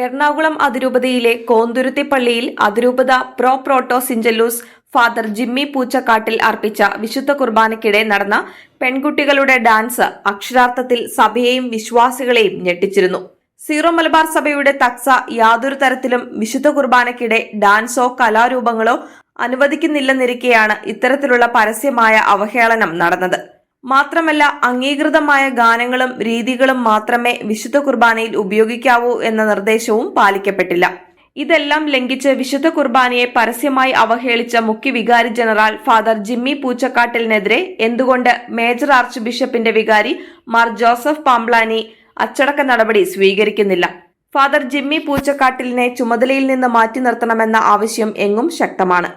എറണാകുളം അതിരൂപതയിലെ കോന്തുരുത്തി പള്ളിയിൽ അതിരൂപത pro proto syncellus father Jimmy Poochakkattil അർപ്പിച്ച വിശുദ്ധ കുർബാനയ്ക്കിടെ നടന്ന പെൺകുട്ടികളുടെ ഡാൻസ് അക്ഷരാർത്ഥത്തിൽ സഭയെയും വിശ്വാസികളെയും ഞെട്ടിച്ചിരുന്നു. സീറോ മലബാർ സഭയുടെ തക്സ യാതൊരു തരത്തിലും വിശുദ്ധ കുർബാനയ്ക്കിടെ ഡാൻസോ കലാരൂപങ്ങളോ അനുവദിക്കുന്നില്ലെന്നിരിക്കെയാണ് ഇത്തരത്തിലുള്ള പരസ്യമായ അവഹേളനം നടന്നത്. മാത്രമല്ല അംഗീകൃതമായ ഗാനങ്ങളും രീതികളും മാത്രമേ വിശുദ്ധ കുർബാനയിൽ ഉപയോഗിക്കാവൂ എന്ന നിർദ്ദേശവും പാലിക്കപ്പെട്ടില്ല. ഇതെല്ലാം ലംഘിച്ച് വിശുദ്ധ കുർബാനയെ പരസ്യമായി അവഹേളിച്ച മുഖ്യ വികാരി ജനറൽ ഫാദർ ജിമ്മി പൂച്ചക്കാട്ടിലിനെതിരെ എന്തുകൊണ്ട് മേജർ ആർച്ച് ബിഷപ്പിന്റെ വികാരി മാർ ജോസഫ് പാംബ്ലാനി അച്ചടക്ക നടപടി സ്വീകരിക്കുന്നില്ല? ഫാദർ ജിമ്മി പൂച്ചക്കാട്ടിലിനെ ചുമതലയിൽ നിന്ന് മാറ്റി നിർത്തണമെന്ന ആവശ്യം എങ്ങും ശക്തമാണ്.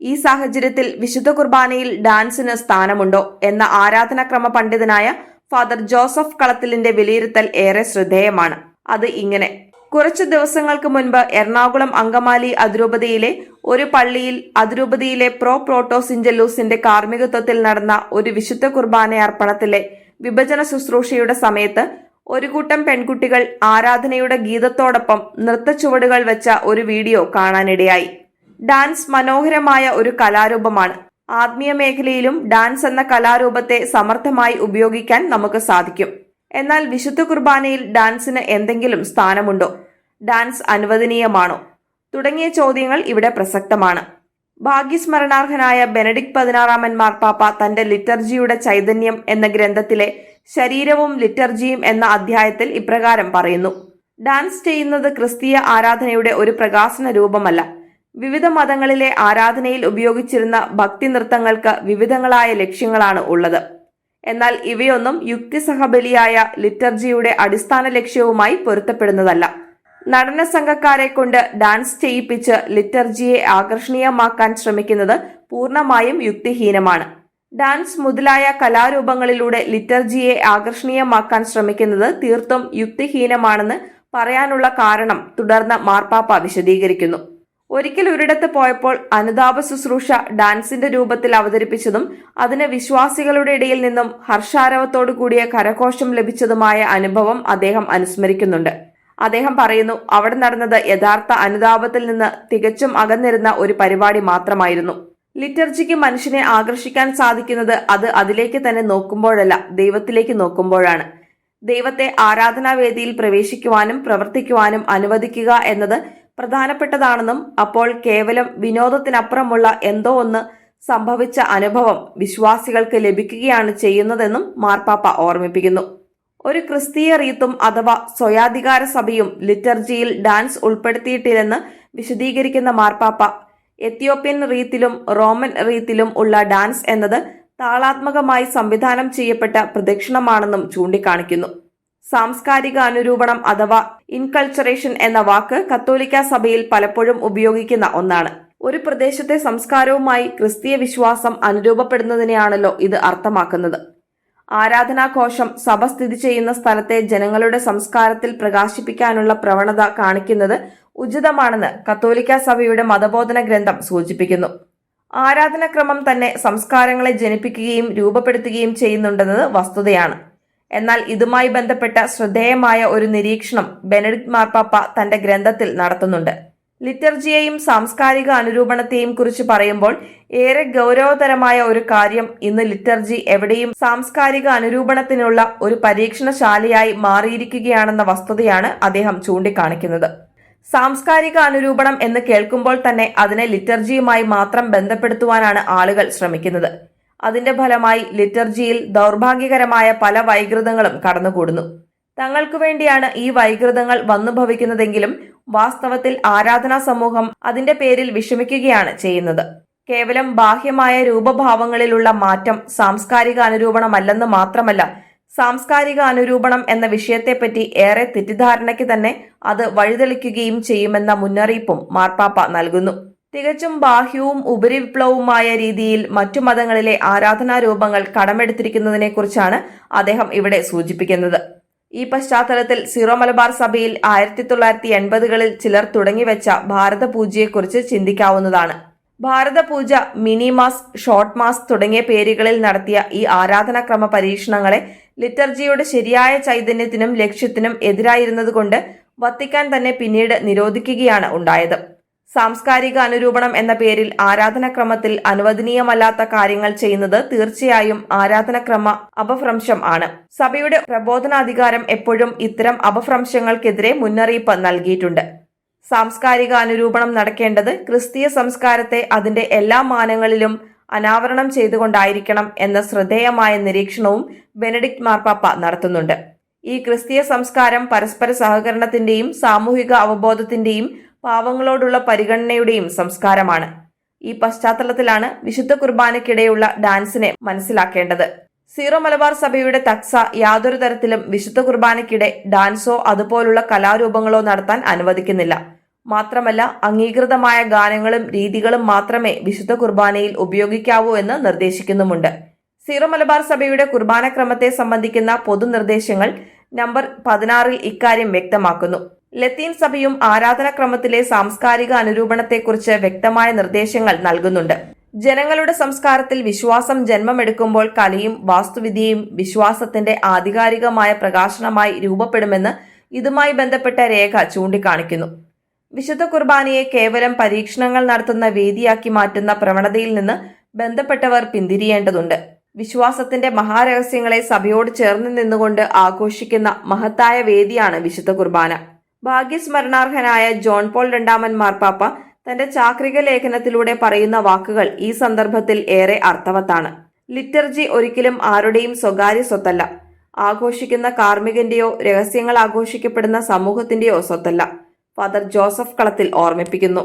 ഈ സാഹചര്യത്തിൽ വിശുദ്ധ കുർബാനയിൽ ഡാൻസിന് സ്ഥാനമുണ്ടോ എന്ന ആരാധനാക്രമ പണ്ഡിതനായ ഫാദർ ജോസഫ് കളത്തിലിന്റെ വിലയിരുത്തൽ ഏറെ ശ്രദ്ധേയമാണ്. അത് ഇങ്ങനെ. കുറച്ചു ദിവസങ്ങൾക്ക് മുൻപ് എറണാകുളം അങ്കമാലി അതിരൂപതയിലെ ഒരു പള്ളിയിൽ അതിരൂപതയിലെ പ്രോ പ്രോട്ടോ സിഞ്ചല്ലൂസിന്റെ കാർമ്മികത്വത്തിൽ നടന്ന ഒരു വിശുദ്ധ കുർബാന അർപ്പണത്തിലെ വിഭജന ശുശ്രൂഷയുടെ സമയത്ത് ഒരു കൂട്ടം പെൺകുട്ടികൾ ആരാധനയുടെ ഗീതത്തോടൊപ്പം നൃത്തച്ചുവടുകൾ വെച്ച ഒരു വീഡിയോ കാണാനിടയായി. ഡാൻസ് മനോഹരമായ ഒരു കലാരൂപമാണ്. ആത്മീയ മേഖലയിലും ഡാൻസ് എന്ന കലാരൂപത്തെ സമർത്ഥമായി ഉപയോഗിക്കാൻ നമുക്ക് സാധിക്കും. എന്നാൽ വിശുദ്ധ കുർബാനയിൽ ഡാൻസിന് എന്തെങ്കിലും സ്ഥാനമുണ്ടോ? ഡാൻസ് അനുവദനീയമാണോ? തുടങ്ങിയ ചോദ്യങ്ങൾ ഇവിടെ പ്രസക്തമാണ്. ഭാഗ്യസ്മരണാർഹനായ ബെനഡിക് പതിനാറാമൻ മാർപ്പാപ്പ തന്റെ ലിറ്റർജിയുടെ ചൈതന്യം എന്ന ഗ്രന്ഥത്തിലെ ശരീരവും ലിറ്റർജിയും എന്ന അധ്യായത്തിൽ ഇപ്രകാരം പറയുന്നു. ഡാൻസ് ചെയ്യുന്നത് ക്രിസ്തീയ ആരാധനയുടെ ഒരു പ്രകാശന രൂപമല്ല വിവിധ മതങ്ങളിലെ ആരാധനയിൽ ഉപയോഗിച്ചിരുന്ന ഭക്തി നൃത്തങ്ങൾക്ക് വിവിധങ്ങളായ ലക്ഷ്യങ്ങളാണ് ഉള്ളത്. എന്നാൽ ഇവയൊന്നും യുക്തിസഹബലിയായ ലിറ്റർജിയുടെ അടിസ്ഥാന ലക്ഷ്യവുമായി പൊരുത്തപ്പെടുന്നതല്ല. നടന സംഘക്കാരെ കൊണ്ട് ഡാൻസ് ചെയ്യിപ്പിച്ച് ലിറ്റർജിയെ ആകർഷണീയമാക്കാൻ ശ്രമിക്കുന്നത് പൂർണമായും യുക്തിഹീനമാണ്. ഡാൻസ് മുതലായ കലാരൂപങ്ങളിലൂടെ ലിറ്റർജിയെ ആകർഷണീയമാക്കാൻ ശ്രമിക്കുന്നത് തീർത്തും യുക്തിഹീനമാണെന്ന് പറയാനുള്ള കാരണം തുടർന്ന് മാർപ്പാപ്പ വിശദീകരിക്കുന്നു. ഒരിക്കൽ ഒരിടത്ത് പോയപ്പോൾ അനുതാപ ശുശ്രൂഷ ഡാൻസിന്റെ രൂപത്തിൽ അവതരിപ്പിച്ചതും അതിന് വിശ്വാസികളുടെ ഇടയിൽ നിന്നും ഹർഷാരവത്തോടു കൂടിയ കരഘോഷം ലഭിച്ചതുമായ അനുഭവം അദ്ദേഹം അനുസ്മരിക്കുന്നുണ്ട്. അദ്ദേഹം പറയുന്നു അവിടെ നടന്നത് യഥാർത്ഥ അനുതാപത്തിൽ നിന്ന് തികച്ചും അകന്നിരുന്ന ഒരു പരിപാടി മാത്രമായിരുന്നു. ലിറ്റർജിക്ക് മനുഷ്യനെ ആകർഷിക്കാൻ സാധിക്കുന്നത് അത് അതിലേക്ക് തന്നെ നോക്കുമ്പോഴല്ല ദൈവത്തിലേക്ക് നോക്കുമ്പോഴാണ്. ദൈവത്തെ ആരാധനാവേദിയിൽ പ്രവേശിക്കുവാനും പ്രവർത്തിക്കുവാനും അനുവദിക്കുക എന്നത് പ്രധാനപ്പെട്ടതാണെന്നും അപ്പോൾ കേവലം വിനോദത്തിനപ്പുറമുള്ള എന്തോ ഒന്ന് സംഭവിച്ച അനുഭവം വിശ്വാസികൾക്ക് ലഭിക്കുകയാണ് ചെയ്യുന്നതെന്നും മാർപ്പാപ്പ ഓർമ്മിപ്പിക്കുന്നു. ഒരു ക്രിസ്തീയ റീത്തും അഥവാ സ്വയാധികാര സഭയും ലിറ്റർജിയിൽ ഡാൻസ് ഉൾപ്പെടുത്തിയിട്ടില്ലെന്ന് വിശദീകരിക്കുന്ന മാർപ്പാപ്പ എത്യോപ്യൻ റീത്തിലും റോമൻ റീത്തിലും ഉള്ള ഡാൻസ് എന്നത് താളാത്മകമായി സംവിധാനം ചെയ്യപ്പെട്ട പ്രദക്ഷിണമാണെന്നും ചൂണ്ടിക്കാണിക്കുന്നു. സാംസ്കാരിക അനുരൂപണം അഥവാ ഇൻകൾച്ചറേഷൻ എന്ന വാക്ക് കത്തോലിക്ക സഭയിൽ പലപ്പോഴും ഉപയോഗിക്കുന്ന ഒന്നാണ്. ഒരു പ്രദേശത്തെ സംസ്കാരവുമായി ക്രിസ്തീയ വിശ്വാസം അനുരൂപപ്പെടുന്നതിനെയാണല്ലോ ഇത് അർത്ഥമാക്കുന്നത്. ആരാധനാഘോഷം സഭ സ്ഥിതി ചെയ്യുന്ന സ്ഥലത്തെ ജനങ്ങളുടെ സംസ്കാരത്തിൽ പ്രകാശിപ്പിക്കാനുള്ള പ്രവണത കാണിക്കുന്നത് ഉചിതമാണെന്ന് കത്തോലിക്ക സഭയുടെ മതബോധന ഗ്രന്ഥം സൂചിപ്പിക്കുന്നു. ആരാധനാക്രമം തന്നെ സംസ്കാരങ്ങളെ ജനിപ്പിക്കുകയും രൂപപ്പെടുത്തുകയും ചെയ്യുന്നുണ്ടെന്നത് വസ്തുതയാണ്. എന്നാൽ ഇതുമായി ബന്ധപ്പെട്ട ശ്രദ്ധേയമായ ഒരു നിരീക്ഷണം ബെനഡിക്ട് മാർപ്പാപ്പ തന്റെ ഗ്രന്ഥത്തിൽ നടത്തുന്നുണ്ട്. ലിറ്റർജിയെയും സാംസ്കാരിക അനുരൂപണത്തെയും കുറിച്ച് പറയുമ്പോൾ ഏറെ ഗൗരവതരമായ ഒരു കാര്യം ഇന്ന് ലിറ്റർജി എവിടെയും സാംസ്കാരിക അനുരൂപണത്തിനുള്ള ഒരു പരീക്ഷണശാലയായി മാറിയിരിക്കുകയാണെന്ന വസ്തുതയാണ് അദ്ദേഹം ചൂണ്ടിക്കാണിക്കുന്നത്. സാംസ്കാരിക അനുരൂപണം എന്ന് കേൾക്കുമ്പോൾ തന്നെ അതിനെ ലിറ്റർജിയുമായി മാത്രം ബന്ധപ്പെടുത്തുവാനാണ് ആളുകൾ ശ്രമിക്കുന്നത്. അതിന്റെ ഫലമായി ലിറ്റർജിയിൽ ദൗർഭാഗ്യകരമായ പല വൈകൃതങ്ങളും കടന്നുകൂടുന്നു. തങ്ങൾക്കു വേണ്ടിയാണ് ഈ വൈകൃതങ്ങൾ വന്നു ഭവിക്കുന്നതെങ്കിലും വാസ്തവത്തിൽ ആരാധനാ സമൂഹം അതിന്റെ പേരിൽ വിഷമിക്കുകയാണ് ചെയ്യുന്നത്. കേവലം ബാഹ്യമായ രൂപഭാവങ്ങളിലുള്ള മാറ്റം സാംസ്കാരിക അനുരൂപണമല്ലെന്ന് മാത്രമല്ല സാംസ്കാരിക അനുരൂപണം എന്ന വിഷയത്തെപ്പറ്റി ഏറെ തെറ്റിദ്ധാരണയ്ക്ക് തന്നെ അത് വഴിതെളിക്കുകയും ചെയ്യുമെന്ന മുന്നറിയിപ്പും മാർപ്പാപ്പ നൽകുന്നു. തികച്ചും ബാഹ്യവും ഉപരിവിപ്ലവവുമായ രീതിയിൽ മറ്റു മതങ്ങളിലെ ആരാധനാ രൂപങ്ങൾ കടമെടുത്തിരിക്കുന്നതിനെക്കുറിച്ചാണ് അദ്ദേഹം ഇവിടെ സൂചിപ്പിക്കുന്നത്. ഈ പശ്ചാത്തലത്തിൽ സിറോ മലബാർ സഭയിൽ ആയിരത്തി തൊള്ളായിരത്തി എൺപതുകളിൽ ചിലർ തുടങ്ങിവെച്ച ഭാരതപൂജയെക്കുറിച്ച് ചിന്തിക്കാവുന്നതാണ്. ഭാരതപൂജ മിനി മാസ് ഷോർട്ട് മാസ് തുടങ്ങിയ പേരുകളിൽ നടത്തിയ ഈ ആരാധനാക്രമ പരീക്ഷണങ്ങളെ ലിറ്റർജിയുടെ ശരിയായ ചൈതന്യത്തിനും ലക്ഷ്യത്തിനും എതിരായിരുന്നതുകൊണ്ട് വത്തിക്കാൻ തന്നെ പിന്നീട് നിരോധിക്കുകയാണ് ഉണ്ടായത്. സാംസ്കാരിക അനുരൂപണം എന്ന പേരിൽ ആരാധനക്രമത്തിൽ അനുവദനീയമല്ലാത്ത കാര്യങ്ങൾ ചെയ്യുന്നത് തീർച്ചയായും ആരാധനക്രമ അപഭ്രംശം ആണ്. സഭയുടെ പ്രബോധനാധികാരം എപ്പോഴും ഇത്തരം അപഭ്രംശങ്ങൾക്കെതിരെ മുന്നറിയിപ്പ് നൽകിയിട്ടുണ്ട്. സാംസ്കാരിക അനുരൂപണം നടക്കേണ്ടത് ക്രിസ്തീയ സംസ്കാരത്തെ അതിന്റെ എല്ലാ മാനങ്ങളിലും അനാവരണം ചെയ്തുകൊണ്ടായിരിക്കണം എന്ന ശ്രദ്ധേയമായ നിരീക്ഷണവും ബെനഡിക്ട് മാർപ്പാപ്പ നടത്തുന്നുണ്ട്. ഈ ക്രിസ്തീയ സംസ്കാരം പരസ്പര സഹകരണത്തിന്റെയും സാമൂഹിക അവബോധത്തിന്റെയും പാവങ്ങളോടുള്ള പരിഗണനയുടെയും സംസ്കാരമാണ്. ഈ പശ്ചാത്തലത്തിലാണ് വിശുദ്ധ കുർബാനയ്ക്കിടെയുള്ള ഡാൻസിനെ മനസ്സിലാക്കേണ്ടത്. സീറോ മലബാർ സഭയുടെ തക്സ യാതൊരു തരത്തിലും വിശുദ്ധ കുർബാനയ്ക്കിടെ ഡാൻസോ അതുപോലുള്ള കലാരൂപങ്ങളോ നടത്താൻ അനുവദിക്കുന്നില്ല. മാത്രമല്ല അംഗീകൃതമായ ഗാനങ്ങളും രീതികളും മാത്രമേ വിശുദ്ധ കുർബാനയിൽ ഉപയോഗിക്കാവൂ എന്ന് നിർദ്ദേശിക്കുന്നുമുണ്ട്. സീറോ മലബാർ സഭയുടെ കുർബാന ക്രമത്തെ സംബന്ധിക്കുന്ന പൊതുനിർദ്ദേശങ്ങൾ നമ്പർ പതിനാറിൽ ഇക്കാര്യം വ്യക്തമാക്കുന്നു. ലത്തീൻ സഭയും ആരാധനാക്രമത്തിലെ സാംസ്കാരിക അനുരൂപണത്തെക്കുറിച്ച് വ്യക്തമായ നിർദ്ദേശങ്ങൾ നൽകുന്നുണ്ട്. ജനങ്ങളുടെ സംസ്കാരത്തിൽ വിശ്വാസം ജന്മമെടുക്കുമ്പോൾ കലയും വാസ്തുവിദ്യയും വിശ്വാസത്തിന്റെ ആധികാരികമായ പ്രകാശനമായി രൂപപ്പെടുമെന്ന് ഇതുമായി ബന്ധപ്പെട്ട രേഖ ചൂണ്ടിക്കാണിക്കുന്നു. വിശുദ്ധ കുർബാനയെ കേവലം പരീക്ഷണങ്ങൾ നടത്തുന്ന വേദിയാക്കി മാറ്റുന്ന പ്രവണതയിൽ നിന്ന് ബന്ധപ്പെട്ടവർ പിന്തിരിയേണ്ടതുണ്ട്. വിശ്വാസത്തിന്റെ മഹാരഹസ്യങ്ങളെ സഭയോട് ചേർന്ന് നിന്നുകൊണ്ട് ആഘോഷിക്കുന്ന മഹത്തായ വേദിയാണ് വിശുദ്ധ കുർബാന. ഭാഗ്യസ്മരണാർഹനായ ജോൺ പോൾ രണ്ടാമൻ മാർപ്പാപ്പ തന്റെ ചാക്രിക ലേഖനത്തിലൂടെ പറയുന്ന വാക്കുകൾ ഈ സന്ദർഭത്തിൽ ഏറെ അർത്ഥവത്താണ്. ലിറ്റർജി ഒരിക്കലും ആരുടെയും സ്വകാര്യ സ്വത്തല്ല. ആഘോഷിക്കുന്ന കാർമ്മികന്റെയോ രഹസ്യങ്ങൾ ആഘോഷിക്കപ്പെടുന്ന സമൂഹത്തിന്റെയോ സ്വത്തല്ല. ഫാദർ ജോസഫ് കളത്തിൽ ഓർമ്മിപ്പിക്കുന്നു.